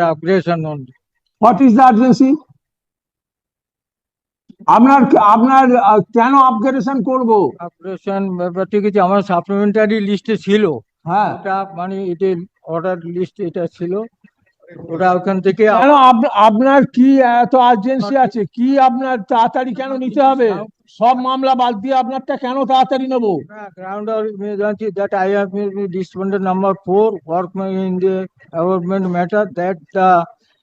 operation only. What is the urgency আপনার আপনার কেন আপগ্রেডেশন করব? Operation ব্যাপারটি কিছু আমার সাপ্লিমেন্টারি লিস্টে ছিল। হ্যাঁ। ওটা মানে এটা অর্ডার লিস্ট এটা ছিল। ওটা ওখান থেকে আপনার কি এত আর্জেন্সি আছে? কি আপনার তাড়াতাড়ি কেন নিতে হবে? সব মামলা বাদ দিয়ে আপনারটা কেন তাড়াতাড়ি নেব? Grounder that I have made despondent number 4 work in the averment matter that the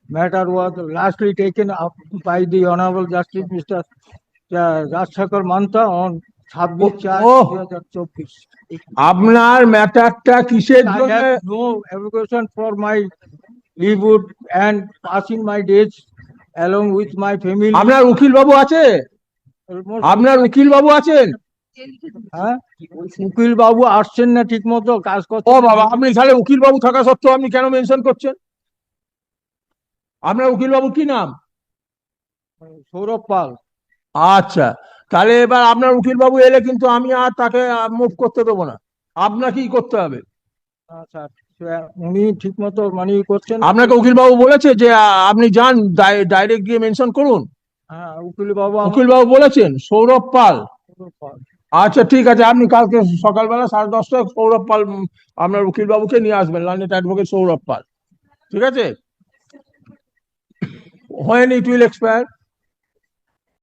matter was lastly taken up by the honourable justice mister Rajshekhar Mantha on আপনার ম্যাটারটা কিসের জন্য? No avocation for my livelihood and passing my days along with my family আপনার উকিল বাবু আছে? আপনার উকিল বাবু আছেন? হ্যাঁ? উকিল বাবু আসছেন না ঠিক মতো কাজ ও বাবা আপনি তাহলে উকিল বাবু থাকা সত্ত্বেও আপনি কেন মেনশন করছেন? আপনার উকিল বাবু কি নাম? সৌরভ পাল। আচ্ছা তাহলে এবার আপনার উকিল বাবু এলে কিন্তু আমি আর তাকে মুভ করতে দেবো না। আপনাকেই করতে হবে। আচ্ছা উনি ঠিক মতো মানে করছেন। আপনাকে উকিল বাবু বলেছে যে আপনি যান ডাইরেক্ট গিয়ে মেনশন করুন। উকিল বাবু বলেছেন সৌরভ পাল। পাল। আচ্ছা ঠিক আছে আপনি কালকে সকালবেলা সাড়ে দশটায় সৌরভ পাল আপনার উকিল বাবুকে নিয়ে আসবেন লন্ডন অ্যাডভোকেট সৌরভ পাল। ঠিক আছে? হয়নি টুইল এক্সপায়ার